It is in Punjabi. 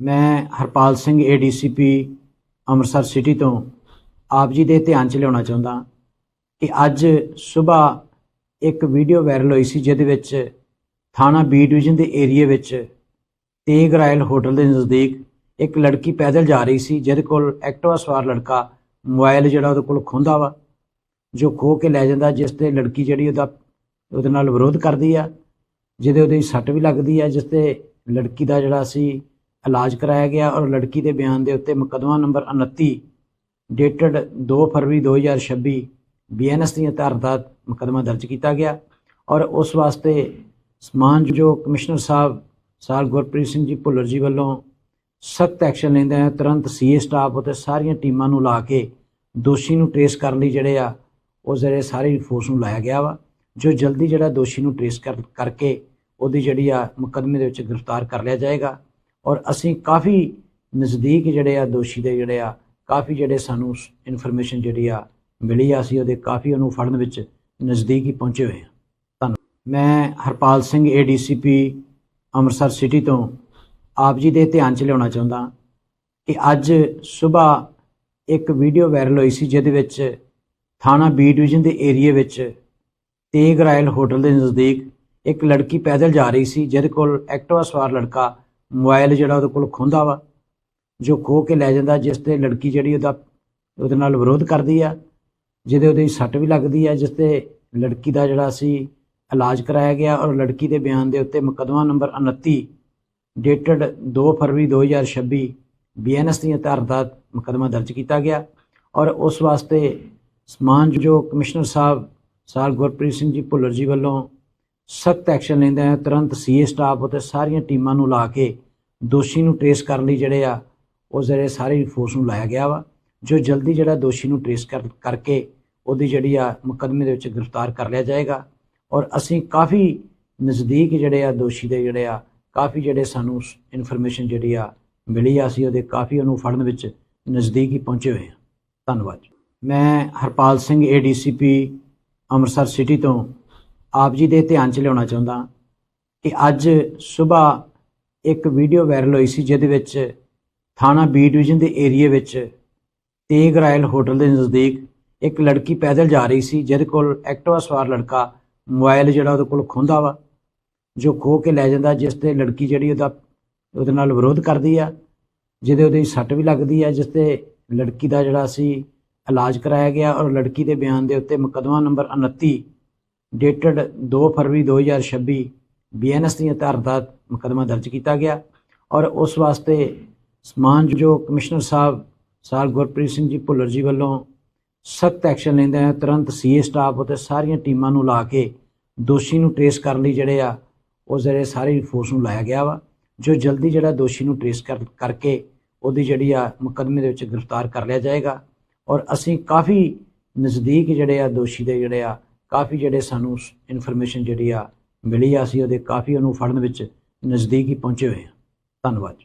ਮੈਂ ਹਰਪਾਲ ਸਿੰਘ ਏਡੀਸੀਪੀ ਅੰਮ੍ਰਿਤਸਰ ਸਿਟੀ ਤੋਂ ਆਪ ਜੀ ਦੇ ਧਿਆਨ 'ਚ ਲਿਆਉਣਾ ਚਾਹੁੰਦਾ ਕਿ ਅੱਜ ਸਵੇਰ ਇੱਕ ਵੀਡੀਓ ਵਾਇਰਲ ਹੋਈ ਸੀ ਜਿਹਦੇ ਵਿੱਚ ਥਾਣਾ ਬੀ ਡਿਵੀਜ਼ਨ ਦੇ ਏਰੀਆ ਵਿੱਚ ਤੇਗ ਰਾਇਲ ਹੋਟਲ ਦੇ ਨਜ਼ਦੀਕ ਇੱਕ ਲੜਕੀ ਪੈਦਲ ਜਾ ਰਹੀ ਸੀ, ਜਿਹਦੇ ਕੋਲ ਐਕਟਿਵਾ ਸਵਾਰ ਲੜਕਾ ਮੋਬਾਈਲ ਜਿਹੜਾ ਉਹਦੇ ਕੋਲ ਖੋਂਦਾ ਵਾ, ਜੋ ਖੋ ਕੇ ਲੈ ਜਾਂਦਾ, ਜਿਸ ਤੇ ਲੜਕੀ ਜਿਹੜੀ ਉਹਦਾ, ਉਹਦੇ ਨਾਲ ਵਿਰੋਧ ਕਰਦੀ ਆ, ਜਿਹਦੇ ਉਹਦੇ ਸੱਟ ਵੀ ਲੱਗਦੀ ਆ, ਜਿਸ ਤੇ ਲੜਕੀ ਦਾ ਜਿਹੜਾ ਸੀ ਇਲਾਜ ਕਰਾਇਆ ਗਿਆ ਔਰ ਲੜਕੀ ਦੇ ਬਿਆਨ ਦੇ ਉੱਤੇ ਮੁਕੱਦਮਾ ਨੰਬਰ 29 ਡੇਟਡ 2 ਫਰਵਰੀ 2026 ਬੀਐਨਐਸ ਦੀਆਂ ਧਾਰਾ ਤਹਿਤ ਮੁਕੱਦਮਾ ਦਰਜ ਕੀਤਾ ਗਿਆ ਔਰ ਉਸ ਵਾਸਤੇ ਸਮਾਨ ਜੋ ਕਮਿਸ਼ਨਰ ਸਾਹਿਬ ਸਾਲ ਗੁਰਪ੍ਰੀਤ ਸਿੰਘ ਜੀ ਭੁੱਲਰ ਜੀ ਵੱਲੋਂ ਸਖਤ ਐਕਸ਼ਨ ਲੈਂਦੇ ਆ ਤੁਰੰਤ ਸੀਏ ਸਟਾਫ ਅਤੇ ਸਾਰੀਆਂ ਟੀਮਾਂ ਨੂੰ ਲਾ ਕੇ ਦੋਸ਼ੀ ਨੂੰ ਟ੍ਰੇਸ ਕਰਨ ਲਈ ਜਿਹੜੇ ਆ, ਉਹ ਜਿਹੜੇ ਸਾਰੀ ਫੋਰਸ ਨੂੰ ਲਾਇਆ ਗਿਆ ਵਾ, ਜੋ ਜਲਦੀ ਜਿਹੜਾ ਦੋਸ਼ੀ ਨੂੰ ਟ੍ਰੇਸ ਕਰ, ਕਰਕੇ ਉਹਦੀ ਜਿਹੜੀ ਆ ਮੁਕੱਦਮੇ ਦੇ ਵਿੱਚ ਗ੍ਰਿਫਤਾਰ ਕਰ ਲਿਆ ਜਾਏਗਾ। ਔਰ ਅਸੀਂ ਕਾਫੀ ਨਜ਼ਦੀਕ ਜਿਹੜੇ ਆ ਦੋਸ਼ੀ ਦੇ ਜਿਹੜੇ ਆ, ਕਾਫੀ ਜਿਹੜੇ ਸਾਨੂੰ ਇਨਫੋਰਮੇਸ਼ਨ ਜਿਹੜੀ ਆ ਮਿਲੀ ਆ, ਅਸੀਂ ਉਹਦੇ ਕਾਫੀ ਉਹਨੂੰ ਫੜਨ ਵਿੱਚ ਨਜ਼ਦੀਕ ਹੀ ਪਹੁੰਚੇ ਹੋਏ ਆ ਧੰਨਵਾਦ। ਮੈਂ ਹਰਪਾਲ ਸਿੰਘ ਏਡੀਸੀਪੀ ਅੰਮ੍ਰਿਤਸਰ ਸਿਟੀ ਤੋਂ ਆਪ ਜੀ ਦੇ ਧਿਆਨ 'ਚ ਲਿਆਉਣਾ ਚਾਹੁੰਦਾ ਕਿ ਅੱਜ ਸਵੇਰ ਇੱਕ ਵੀਡੀਓ ਵਾਇਰਲ ਹੋਈ ਸੀ, ਜਿਹਦੇ ਵਿੱਚ ਥਾਣਾ ਬੀ ਡਿਵੀਜ਼ਨ ਦੇ ਏਰੀਆ ਵਿੱਚ ਤੇਗ ਰਾਇਲ ਹੋਟਲ ਦੇ ਨਜ਼ਦੀਕ ਇੱਕ ਲੜਕੀ ਪੈਦਲ ਜਾ ਰਹੀ ਸੀ, ਜਿਹਦੇ ਕੋਲ ਐਕਟਿਵਾ ਸਵਾਰ ਲੜਕਾ ਮੋਬਾਈਲ ਜਿਹੜਾ ਉਹਦੇ ਕੋਲ ਖੋਂਦਾ ਵਾ, ਜੋ ਖੋ ਕੇ ਲੈ ਜਾਂਦਾ, ਜਿਸ ਤੇ ਲੜਕੀ ਜਿਹੜੀ ਉਹਦਾ, ਉਹਦੇ ਨਾਲ ਵਿਰੋਧ ਕਰਦੀ ਆ, ਜਿਹਦੇ ਉਹਦੇ ਸੱਟ ਵੀ ਲੱਗਦੀ ਆ, ਜਿਸ ਤੇ ਲੜਕੀ ਦਾ ਜਿਹੜਾ ਸੀ ਇਲਾਜ ਕਰਾਇਆ ਗਿਆ ਔਰ ਲੜਕੀ ਦੇ ਬਿਆਨ ਦੇ ਉੱਤੇ ਮੁਕੱਦਮਾ ਨੰਬਰ 29 ਡੇਟਡ 2 ਫਰਵਰੀ 2026 ਬੀਐਨਐਸ ਦੀਆਂ ਧਾਰਾ ਤਹਿਤ ਮੁਕੱਦਮਾ ਦਰਜ ਕੀਤਾ ਗਿਆ ਔਰ ਉਸ ਵਾਸਤੇ ਸਮਾਨ ਜੋ ਕਮਿਸ਼ਨਰ ਸਾਹਿਬ, ਸਾਲ ਗੁਰਪ੍ਰੀਤ ਸਿੰਘ ਜੀ ਭੁੱਲਰ ਜੀ ਵੱਲੋਂ ਸਖਤ ਐਕਸ਼ਨ ਲੈਂਦੇ ਆ, ਤੁਰੰਤ ਸੀਏ ਸਟਾਫ ਅਤੇ ਸਾਰੀਆਂ ਟੀਮਾਂ ਨੂੰ ਲਾ ਕੇ ਦੋਸ਼ੀ ਨੂੰ ਟ੍ਰੇਸ ਕਰਨ ਲਈ ਜਿਹੜੇ ਆ, ਉਹ ਜਿਹੜੇ ਸਾਰੀ ਫੋਰਸ ਨੂੰ ਲਾਇਆ ਗਿਆ ਵਾ, ਜੋ ਜਲਦੀ ਜਿਹੜਾ ਦੋਸ਼ੀ ਨੂੰ ਟ੍ਰੇਸ ਕਰ, ਕਰਕੇ ਉਹਦੀ ਜਿਹੜੀ ਆ ਮੁਕੱਦਮੇ ਦੇ ਵਿੱਚ ਗ੍ਰਿਫਤਾਰ ਕਰ ਲਿਆ ਜਾਏਗਾ। ਔਰ ਅਸੀਂ ਕਾਫੀ ਨਜ਼ਦੀਕ ਜਿਹੜੇ ਆ ਦੋਸ਼ੀ ਦੇ ਜਿਹੜੇ ਆ, ਕਾਫੀ ਜਿਹੜੇ ਸਾਨੂੰ ਇਨਫੋਰਮੇਸ਼ਨ ਜਿਹੜੀ ਆ ਮਿਲੀ ਆ, ਅਸੀਂ ਉਹਦੇ ਕਾਫੀ ਉਹਨੂੰ ਫੜਨ ਵਿੱਚ ਨਜ਼ਦੀਕ ਹੀ ਪਹੁੰਚੇ ਹੋਏ ਆ। ਧੰਨਵਾਦ ਮੈਂ ਹਰਪਾਲ ਸਿੰਘ ਏਡੀਸੀਪੀ ਅੰਮ੍ਰਿਤਸਰ ਸਿਟੀ ਤੋਂ ਆਪ ਜੀ ਦੇ ਧਿਆਨ 'ਚ ਲਿਆਉਣਾ ਚਾਹੁੰਦਾ ਕਿ ਅੱਜ ਸਵੇਰ ਇੱਕ ਵੀਡੀਓ ਵਾਇਰਲ ਹੋਈ ਸੀ ਜਿਹਦੇ ਵਿੱਚ ਥਾਣਾ ਬੀ ਡਿਵੀਜ਼ਨ ਦੇ ਏਰੀਆ ਵਿੱਚ ਤੇਗ ਰਾਇਲ ਹੋਟਲ ਦੇ ਨਜ਼ਦੀਕ ਇੱਕ ਲੜਕੀ ਪੈਦਲ ਜਾ ਰਹੀ ਸੀ, ਜਿਹਦੇ ਕੋਲ ਐਕਟਿਵਾ ਸਵਾਰ ਲੜਕਾ ਮੋਬਾਈਲ ਜਿਹੜਾ ਉਹਦੇ ਕੋਲ ਖੋਂਦਾ ਵਾ, ਜੋ ਖੋ ਕੇ ਲੈ ਜਾਂਦਾ, ਜਿਸ ਤੇ ਲੜਕੀ ਜਿਹੜੀ ਉਹਦਾ, ਉਹਦੇ ਨਾਲ ਵਿਰੋਧ ਕਰਦੀ ਆ, ਜਿਹਦੇ ਉਹਦੇ ਸੱਟ ਵੀ ਲੱਗਦੀ ਆ, ਜਿਸ ਤੇ ਲੜਕੀ ਦਾ ਜਿਹੜਾ ਸੀ ਇਲਾਜ ਕਰਾਇਆ ਗਿਆ ਔਰ ਲੜਕੀ ਦੇ ਬਿਆਨ ਦੇ ਉੱਤੇ ਮੁਕੱਦਮਾ ਨੰਬਰ 29 ਡੇਟਡ 2 ਫਰਵਰੀ 2026 ਬੀਐਨਐਸ ਦੀਆਂ ਧਾਰਾ ਤਹਿਤ ਮੁਕੱਦਮਾ ਦਰਜ ਕੀਤਾ ਗਿਆ ਔਰ ਉਸ ਵਾਸਤੇ ਸਮਾਨਯੋਗ ਕਮਿਸ਼ਨਰ ਸਾਹਿਬ ਸਾਲ ਗੁਰਪ੍ਰੀਤ ਸਿੰਘ ਜੀ ਭੁੱਲਰ ਜੀ ਵੱਲੋਂ ਸਖਤ ਐਕਸ਼ਨ ਲੈਂਦੇ ਆ ਤੁਰੰਤ ਸੀਏ ਸਟਾਫ ਅਤੇ ਸਾਰੀਆਂ ਟੀਮਾਂ ਨੂੰ ਲਾ ਕੇ ਦੋਸ਼ੀ ਨੂੰ ਟ੍ਰੇਸ ਕਰਨ ਲਈ ਜਿਹੜੇ ਆ ਉਹ ਜਿਹੜੇ ਸਾਰੀ ਫੋਰਸ ਨੂੰ ਲਾਇਆ ਗਿਆ ਵਾ, ਜੋ ਜਲਦੀ ਜਿਹੜਾ ਦੋਸ਼ੀ ਨੂੰ ਟ੍ਰੇਸ ਕਰ, ਕਰਕੇ ਉਹਦੀ ਜਿਹੜੀ ਆ ਮੁਕੱਦਮੇ ਦੇ ਵਿੱਚ ਗ੍ਰਿਫਤਾਰ ਕਰ ਲਿਆ ਜਾਏਗਾ ਔਰ ਅਸੀਂ ਕਾਫੀ ਨਜ਼ਦੀਕ ਜਿਹੜੇ ਆ ਦੋਸ਼ੀ ਦੇ ਜਿਹੜੇ ਆ ਕਾਫੀ ਜਿਹੜੇ ਸਾਨੂੰ ਇਨਫੋਰਮੇਸ਼ਨ ਜਿਹੜੀ ਆ ਮਿਲੀ ਆ, ਅਸੀਂ ਉਹਦੇ ਕਾਫੀ ਉਹਨੂੰ ਫੜਨ ਵਿੱਚ ਨਜ਼ਦੀਕ ਹੀ ਪਹੁੰਚੇ ਹੋਏ ਆ ਧੰਨਵਾਦ